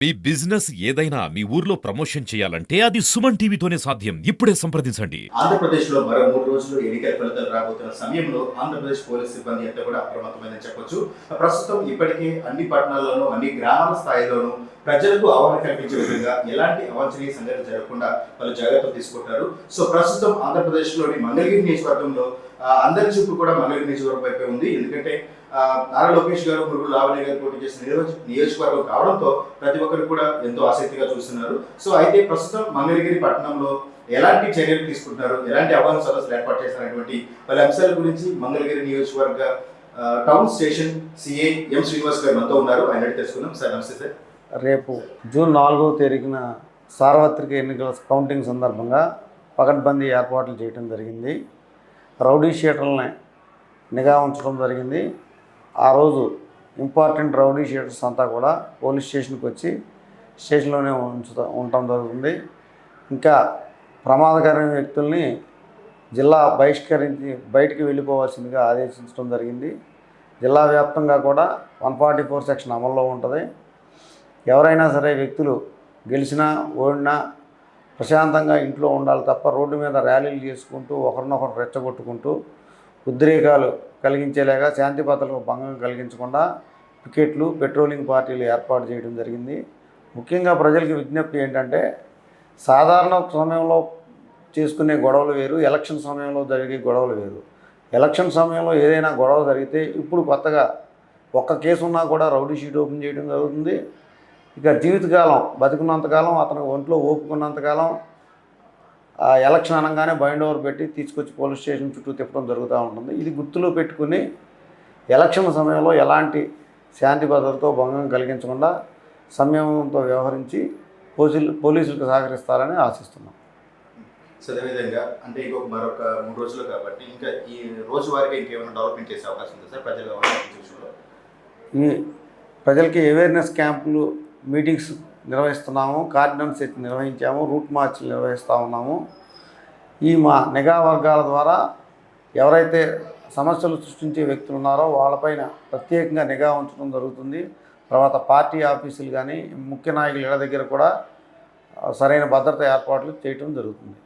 మీ business ఏదైనా మీ ఊర్లో promotion చేయాలంటే అది సుమన్ టీవీతోనే సాధ్యం. ఇప్పుడే సంప్రదించండి. ఆంధ్రప్రదేశ్లో మరో మూడు రోజులు ఎన్నికల ఫలితాలు రాబోతున్న సమయంలో ఆంధ్రప్రదేశ్ పోలీస్ సిబ్బంది అంతా కూడా అప్రమత్తమైందని చెప్పొచ్చు. ప్రస్తుతం ఇప్పటికే అన్ని పట్టణాల్లోనూ అన్ని గ్రామాల స్థాయిలోనూ ప్రజలకు అవగాహన కల్పించే విధంగా ఎలాంటి అవాంఛనీయ సంఘటన జరగకుండా వాళ్ళు జాగ్రత్తలు తీసుకుంటారు సో ప్రస్తుతం ఆంధ్రప్రదేశ్లోని మంగళగిరి నియోజకవర్గంలో అందరి చూపు కూడా మంగళగిరి నియోజకవర్గం వైపే ఉంది. ఎందుకంటే నారా లోకేష్ గారు మురుగుడు లావణ్య గారు పోటీ చేసిన నియోజకవర్గం కావడంతో ప్రతి ఒక్కరు కూడా ఎంతో ఆసక్తిగా చూస్తున్నారు. సో అయితే ప్రస్తుతం మంగళగిరి పట్టణంలో ఎలాంటి చర్యలు తీసుకుంటున్నారు? ఎలాంటి అవగాహన సదస్సులు ఏర్పాటు చేస్తున్నటువంటి పలు అంశాల గురించి మంగళగిరి నియోజకవర్గ town station CI M Srinivas గారు మనతో ఉన్నారు. ఆయన తెలుసుకుందాం. సార్ నమస్తే సార్. రేపు జూన్ నాలుగవ తేదీన సార్వత్రిక ఎన్నికల కౌంటింగ్ సందర్భంగా పకడ్బందీ ఏర్పాట్లు చేయడం జరిగింది. రౌడీ షీటర్లని నిఘా ఉంచడం జరిగింది. ఆ రోజు ఇంపార్టెంట్ రౌడీ షీటర్స్ అంతా కూడా పోలీస్ స్టేషన్కి వచ్చి స్టేషన్లోనే ఉంచుతా ఉండటం జరుగుతుంది. ఇంకా ప్రమాదకరమైన వ్యక్తుల్ని జిల్లా బహిష్కరించి బయటికి వెళ్ళిపోవాల్సిందిగా ఆదేశించడం జరిగింది. జిల్లా వ్యాప్తంగా కూడా వన్ ఫార్టీ ఫోర్ సెక్షన్ అమల్లో ఉంటుంది. ఎవరైనా సరే వ్యక్తులు గెలిచినా ఓడినా ప్రశాంతంగా ఇంట్లో ఉండాలి తప్ప రోడ్డు మీద ర్యాలీలు చేసుకుంటూ ఒకరినొకరు రెచ్చగొట్టుకుంటూ ఉద్రేకాలు కలిగించేలాగా శాంతి భద్రతలకు భంగం కలిగించకుండా పికెట్లు పెట్రోలింగ్ పార్టీలు ఏర్పాటు చేయడం జరిగింది. ముఖ్యంగా ప్రజలకు విజ్ఞప్తి ఏంటంటే సాధారణ సమయంలో చేసుకునే గొడవలు వేరు ఎలక్షన్ సమయంలో జరిగే గొడవలు వేరు. ఎలక్షన్ సమయంలో ఏదైనా గొడవ జరిగితే ఇప్పుడు కొత్తగా ఒక్క కేసు ఉన్నా కూడా రౌడీ షీట్ ఓపెన్ చేయడం జరుగుతుంది. ఇక జీవితకాలం బతికున్నంతకాలం అతను ఒంట్లో ఓపుకున్నంతకాలం ఆ ఎలక్షన్ అనగానే బైండ్ ఓవర్ పెట్టి తీసుకొచ్చి పోలీస్ స్టేషన్ చుట్టూ తిప్పడం జరుగుతూ ఉంటుంది. ఇది గుర్తులో పెట్టుకుని ఎలక్షన్ సమయంలో ఎలాంటి శాంతి భద్రతతో భంగం కలిగించకుండా సంయమనంతో వ్యవహరించి పోలీసులు పోలీసులకు సహకరిస్తారని ఆశిస్తున్నాం. సో అదేవిధంగా అంటే ఇంకొక మరొక మూడు రోజులు కాబట్టి ఇంకా ఈ రోజువారీగా ఇంకేమైనా డెవలప్మెంట్ చేసే అవకాశం ఉంది సార్? ప్రజల ఈ ప్రజలకి అవేర్నెస్ క్యాంపులు మీటింగ్స్ నిర్వహిస్తున్నాము కార్డినెన్స్ సెట్ నిర్వహించాము రూట్ మార్చ్లు నిర్వహిస్తూ ఉన్నాము. ఈ మా నిఘా వర్గాల ద్వారా ఎవరైతే సమస్యలు సృష్టించే వ్యక్తులు ఉన్నారో వాళ్ళపైన ప్రత్యేకంగా నిఘా ఉంచడం జరుగుతుంది. తర్వాత పార్టీ ఆఫీసులు కానీ ముఖ్య నాయకుల ఇళ్ళ దగ్గర కూడా సరైన భద్రత ఏర్పాట్లు చేయటం జరుగుతుంది.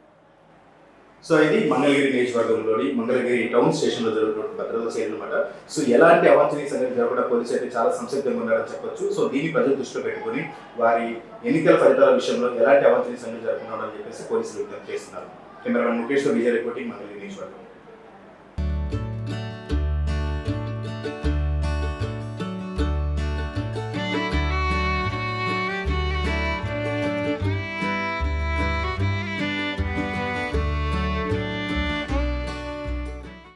సో ఇది మంగళగిరి నియోజకవర్గంలోని మంగళగిరి టౌన్ స్టేషన్లో జరుగుతున్న భద్రతా చర్యలు అనమాట సో ఎలాంటి అవాంఛనీయ సంగతి జరగకుండా పోలీసు అయితే చాలా సంసిద్ధంగా ఉన్నారని చెప్పొచ్చు. సో దీన్ని ప్రజలు దృష్టిలో పెట్టుకుని వారి ఎన్నికల ఫలితాల విషయంలో ఎలాంటి అవాంఛనీయ సంగతి జరగకుండా ఉండాలని చెప్పేసి పోలీసులు విజ్ఞప్తి చేస్తున్నారు. కెమెరామెన్ ముఖేష్ విజయ రిపోర్టింగ్ మంగళగిరి నియోజకవర్గం.